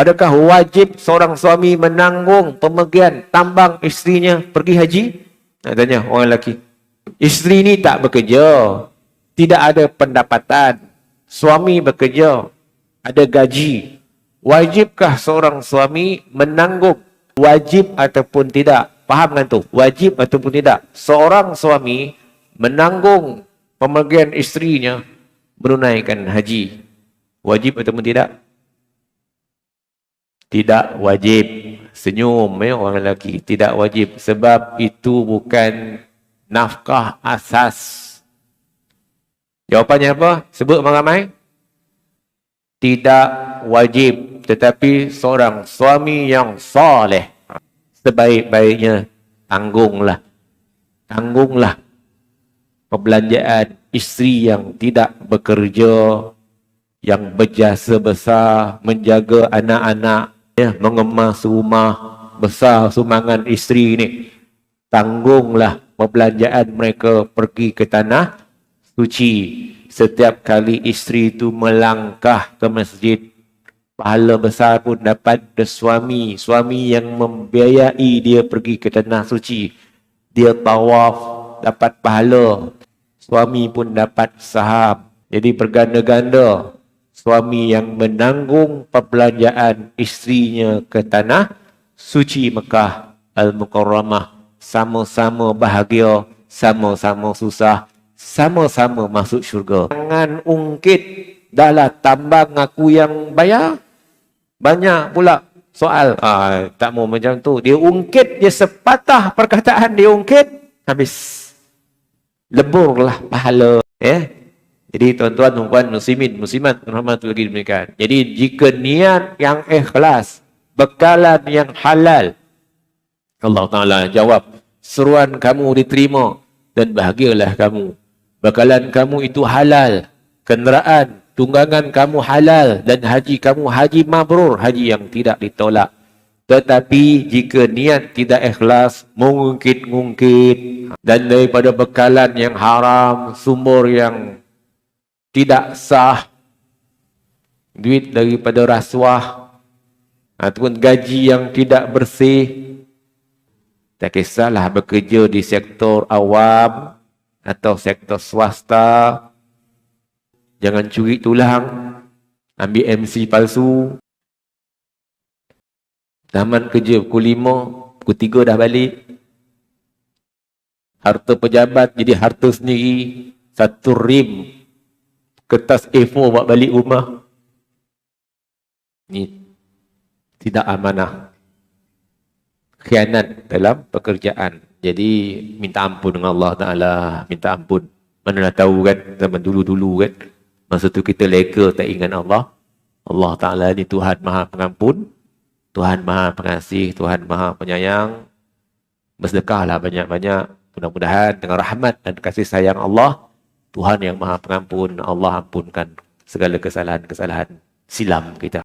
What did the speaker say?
Adakah wajib seorang suami menanggung pemergian tambang isterinya pergi haji? Nak tanya orang lelaki. Isteri ni tak bekerja. Tidak ada pendapatan. Suami bekerja. Ada gaji. Wajibkah seorang suami menanggung wajib ataupun tidak? Faham kan tu? Wajib ataupun tidak? Seorang suami menanggung pemergian isterinya menunaikan haji. Wajib ataupun tidak? Tidak wajib. Senyum ya orang lelaki. Tidak wajib. Sebab itu bukan nafkah asas. Jawapannya apa? Sebut ramai Tidak wajib. Tetapi seorang suami yang soleh. Sebaik-baiknya tanggunglah. Tanggunglah. Perbelanjaan isteri yang tidak bekerja. Yang berjasa besar. Menjaga anak-anak ya, mengemas rumah besar sumbangan isteri ini tanggunglah perbelanjaan mereka pergi ke tanah suci. Setiap kali isteri itu melangkah ke masjid pahala besar pun dapat dari suami suami yang membiayai dia pergi ke tanah suci. Dia tawaf dapat pahala. Suami pun dapat saham. Jadi berganda-ganda suami yang menanggung perbelanjaan istrinya ke tanah suci Mekah Al-Mukarramah. Sama-sama bahagia sama-sama susah sama-sama masuk syurga. Jangan ungkit dahlah tambang aku yang bayar. Banyak pula soal. Ah, tak mau macam tu. Dia ungkit dia sepatah perkataan dia ungkit habis. Leburlah pahala ya. eh? Jadi tuan-tuan, tuan-tuan, muslimin, muslimat, rahmatullahi demikian. Jadi jika niat yang ikhlas, bekalan yang halal, Allah Ta'ala jawab, seruan kamu diterima dan bahagialah kamu. Bekalan kamu itu halal, kenderaan, tunggangan kamu halal dan haji kamu haji mabrur, haji yang tidak ditolak. Tetapi jika niat tidak ikhlas, mengungkit-ungkit dan daripada bekalan yang haram, sumber yang tidak sah duit daripada rasuah ataupun gaji yang tidak bersih. Tak kisahlah bekerja di sektor awam atau sektor swasta. Jangan curi tulang ambil MC palsu. Taman kerja pukul 5 pukul 3 dah balik. Harta pejabat jadi harta sendiri satu rim kertas A4 buat balik rumah. Ni tidak amanah. Khianat dalam pekerjaan. Jadi minta ampun dengan Allah Ta'ala. Minta ampun. Mana dah tahu kan zaman dulu-dulu kan. Masa tu kita lega tak ingat Allah. Allah Ta'ala ni Tuhan Maha Pengampun. Tuhan Maha Pengasih. Tuhan Maha Penyayang. Bersedekahlah banyak-banyak. Mudah-mudahan dengan rahmat dan kasih sayang Allah. Tuhan yang maha pengampun, Allah ampunkan segala kesalahan-kesalahan silam kita.